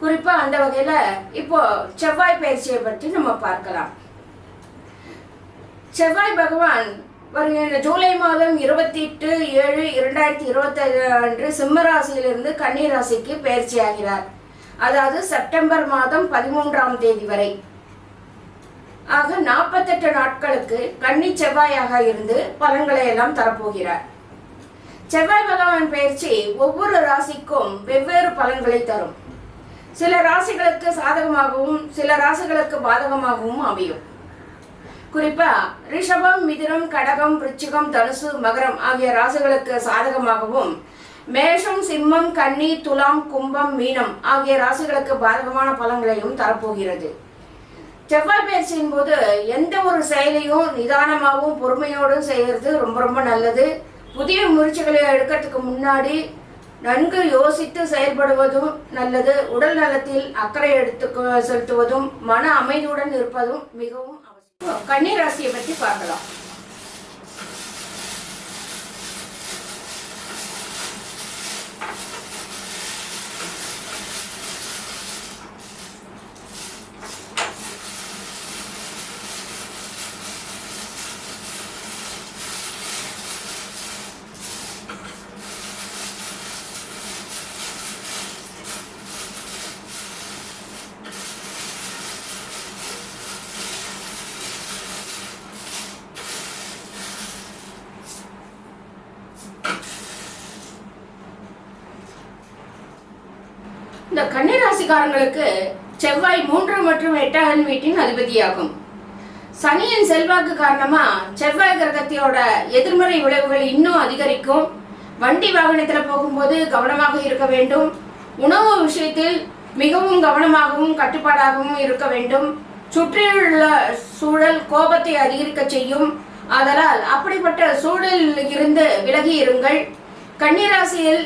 குறிப்பா அந்த வகையில இப்போ செவ்வாய் பயிற்சியை பற்றி நம்ம பார்க்கலாம். செவ்வாய் பகவான் வருகின்ற ஜூலை மாதம் இருபத்தி எட்டு ஏழு இரண்டாயிரத்தி இருபத்தி அன்று சிம்ம ராசியிலிருந்து கன்னி ராசிக்கு பயிற்சி ஆகிறார். அதாவது செப்டம்பர் மாதம் பதிமூன்றாம் தேதி வரை. ஆக நாற்பத்தெட்டு நாட்களுக்கு கன்னி செவ்வாயாக இருந்து பலன்களை எல்லாம் தரப்போகிறார். செவ்வாய் பகவான் பயிற்சி ஒவ்வொரு ராசிக்கும் வெவ்வேறு பலன்களை தரும். சில ராசிகளுக்கு சாதகமாகவும் சில ராசிகளுக்கு பாதகமாகவும் அமையும். குறிப்பா ரிஷபம் மிதுனம் கடகம் விருச்சிகம் தனுசு மகரம் ஆகிய ராசிகளுக்கு சாதகமாகவும் மேஷம் சிம்மம் கன்னி துலாம் கும்பம் மீனம் ஆகிய ராசிகளுக்கு பாதகமான பலன்களையும் தரப்போகிறது. செவ்வாய் பயிற்சியின் போது எந்த ஒரு செயலையும் நிதானமாகவும் பொறுமையோடும் செய்கிறது ரொம்ப ரொம்ப நல்லது. புதிய முயற்சிகளை எடுக்கிறதுக்கு முன்னாடி நன்கு யோசித்து செயல்படுவதும் நல்லது. உடல் நலத்தில் அக்கறை எடுத்து செலுத்துவதும் மன அமைதியுடன் இருப்பதும் மிகவும் அவசியம். கன்னி ராசியை பற்றி பார்க்கலாம். இந்த கன்னிராசிக்காரங்களுக்கு செவ்வாய் மூன்று மற்றும் எட்டாம் வீட்டின் அதிபதியாகும். சனியின் செல்வாக்கு காரணமா செவ்வாய் கிரகத்தையோட எதிர்மறை விளைவுகள் இன்னும் அதிகரிக்கும். வண்டி வாகனத்துல போகும்போது கவனமாக இருக்க வேண்டும். உணவு விஷயத்தில் மிகவும் கவனமாகவும் கட்டுப்பாடாகவும் இருக்க வேண்டும். சுற்றியுள்ள சூழல் கோபத்தை அதிகரிக்க செய்யும். ஆதலால் அப்படிப்பட்ட சூழலில் இருந்து விலகி இருங்கள். கன்னிராசியில்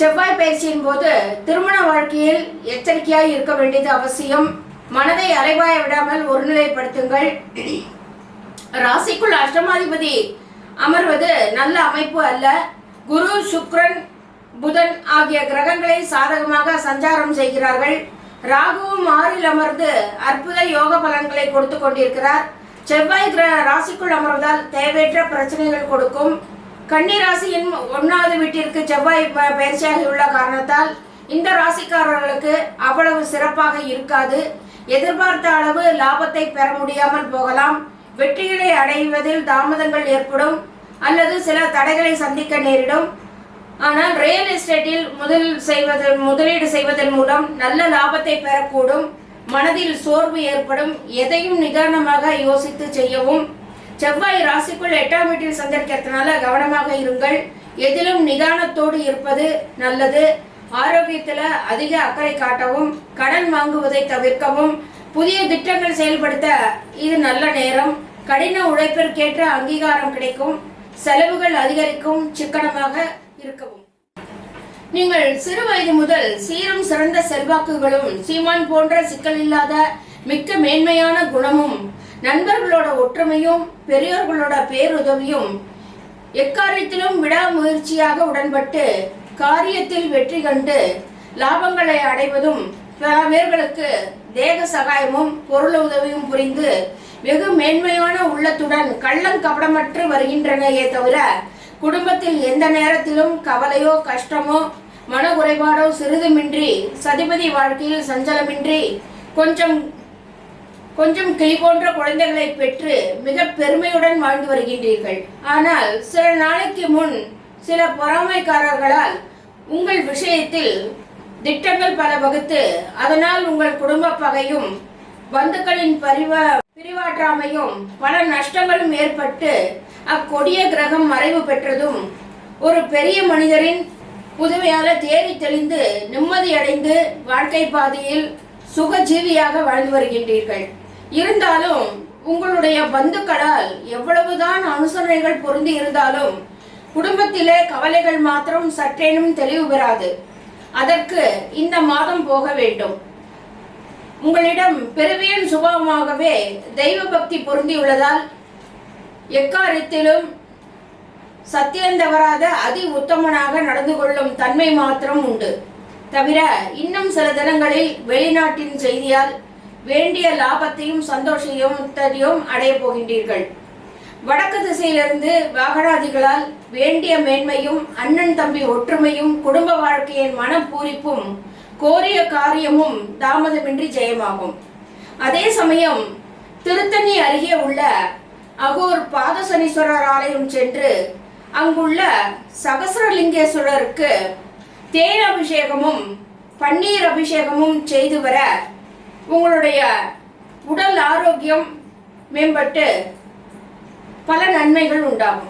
செவ்வாய் பயிற்சியின் போது திருமண வாழ்க்கையில் எச்சரிக்கையாய் இருக்க வேண்டியது அவசியம். மனதை அலைவாய விடாமல் ஒருநிலைப்படுத்துங்கள். ராசிக்குள் அஷ்டமாதிபதி அமர்வது நல்ல அமைப்பு அல்ல. குரு சுக்ரன் புதன் ஆகிய கிரகங்களை சாதகமாக சஞ்சாரம் செய்கிறார்கள். ராகுவும் ஆறில் அமர்ந்து அற்புத யோக பலன்களை கொடுத்து கொண்டிருக்கிறார். செவ்வாய் கிர ராசிக்குள் அமர்வதால் தேவையற்ற பிரச்சனைகள் கொடுக்கும். கன்னி ராசியின் ஒன்றாவது வீட்டிற்கு செவ்வாய் ப- பயிற்சியாகியுள்ள காரணத்தால் இந்த ராசிக்காரர்களுக்கு அவ்வளவு சிறப்பாக இருக்காது. எதிர்பார்த்த அளவு லாபத்தை பெற முடியாமல் போகலாம். வெற்றிகளை அடைவதில் தாமதங்கள் ஏற்படும். அல்லது சில தடைகளை சந்திக்க நேரிடும். ஆனால் ரியல் எஸ்டேட்டில் முதல் செய்வதன் முதலீடு செய்வதன் மூலம் நல்ல லாபத்தை பெறக்கூடும். மனதில் சோர்வு ஏற்படும். எதையும் நிதானமாக யோசித்து செய்யவும் செவ்வாய் ராசிக்குள் எட்டாம் வீட்டில் சஞ்சரிக்கிறதுனால கவனமாக இருங்கள். எதிலும் நிதானத்தோடு இருப்பது நல்லது. ஆரோக்கியத்தில் அதிக அக்கறை காட்டவும் கடன் வாங்குவதை தவிர்க்கவும் புதிய திட்டங்கள் செயல்படுத்த இது நல்ல நேரம். கடின உழைப்பிற்கேற்ற அங்கீகாரம் கிடைக்கும். செலவுகள் அதிகரிக்கும். சிக்கனமாக இருக்கவும். நீங்கள் சிறு வயது முதல் சீரும் சிறந்த செல்வாக்குகளும் சீமான் போன்ற சிக்கல் இல்லாத மிக்க மேன்மையான குணமும் நண்பர்களோட ஒற்றுமையும் பெரியோர்களோட பேருதவியும் எக்காரியத்திலும் விடாமுயற்சியாக உடன்பட்டு காரியத்தில் வெற்றி கண்டு லாபங்களை அடைவதும் பல பேர்களுக்கு தேக சகாயமும் பொருள் உதவியும் புரிந்து வெகு மேன்மையான உள்ளத்துடன் கள்ளம் கபடமற்று வருகின்றனையே தவிர குடும்பத்தில் எந்த நேரத்திலும் கவலையோ கஷ்டமோ மன குறைபாடோ சிறிதுமின்றி சதிபதி வாழ்க்கையில் சஞ்சலமின்றி கொஞ்சம் கொஞ்சம் கிளி போன்ற குழந்தைகளை பெற்று மிக பெருமையுடன் வாழ்ந்து வருகின்றீர்கள். ஆனால் சில நாளைக்கு முன் சில பொறாமைக்காரர்களால் உங்கள் விஷயத்தில் திட்டங்கள் பல வகுத்து அதனால் உங்கள் குடும்ப பகையும் பந்துக்களின் பரிவ பிரிவாற்றாமையும் பல நஷ்டங்களும் ஏற்பட்டு அக்கொடிய கிரகம் மறைவு பெற்றதும் ஒரு பெரிய மனிதரின் புதுமையால தேறி தெளிந்து நிம்மதியடைந்து வாழ்க்கை பாதையில் சுகஜீவியாக வாழ்ந்து வருகின்றீர்கள். இருந்தாலும் உங்களுடைய பந்துக்களால் எவ்வளவுதான் அனுசரணைகள் பொருந்தி இருந்தாலும் குடும்பத்திலே கவலைகள் மாத்திரம் சற்றேனும் தெளிவு பெறாது. அதற்கு இந்த மாதம் போக வேண்டும். உங்களிடம் பெருவியன் சுபாவமாகவே தெய்வ பக்தி பொருந்தியுள்ளதால் எக்காரியத்திலும் சத்தியந்தவராத அதி உத்தமனாக நடந்து கொள்ளும் தன்மை மாத்திரம் உண்டு. தவிர இன்னும் சில தினங்களில் வெளிநாட்டின் செய்தியால் வேண்டிய லாபத்தையும் சந்தோஷத்தையும் அடைய போகின்றீர்கள். வடக்கு திசையிலிருந்து வாகனாதிகளால் வேண்டிய மேன்மையும் அண்ணன் தம்பி ஒற்றுமையும் குடும்ப வாழ்க்கையின் மனப்பூரிப்பும் கோரிய காரியமும் தாமதமின்றி ஜெயமாகும். அதே சமயம் திருத்தணி அருகே உள்ள அகூர் பாதசனீஸ்வரர் ஆலயம் சென்று அங்குள்ள சகசரலிங்கேஸ்வரருக்கு தேன் அபிஷேகமும் பன்னீர் அபிஷேகமும் செய்து வர உங்களுடைய உடல் ஆரோக்கியம் மேம்பட்டு பல நன்மைகள் உண்டாகும்.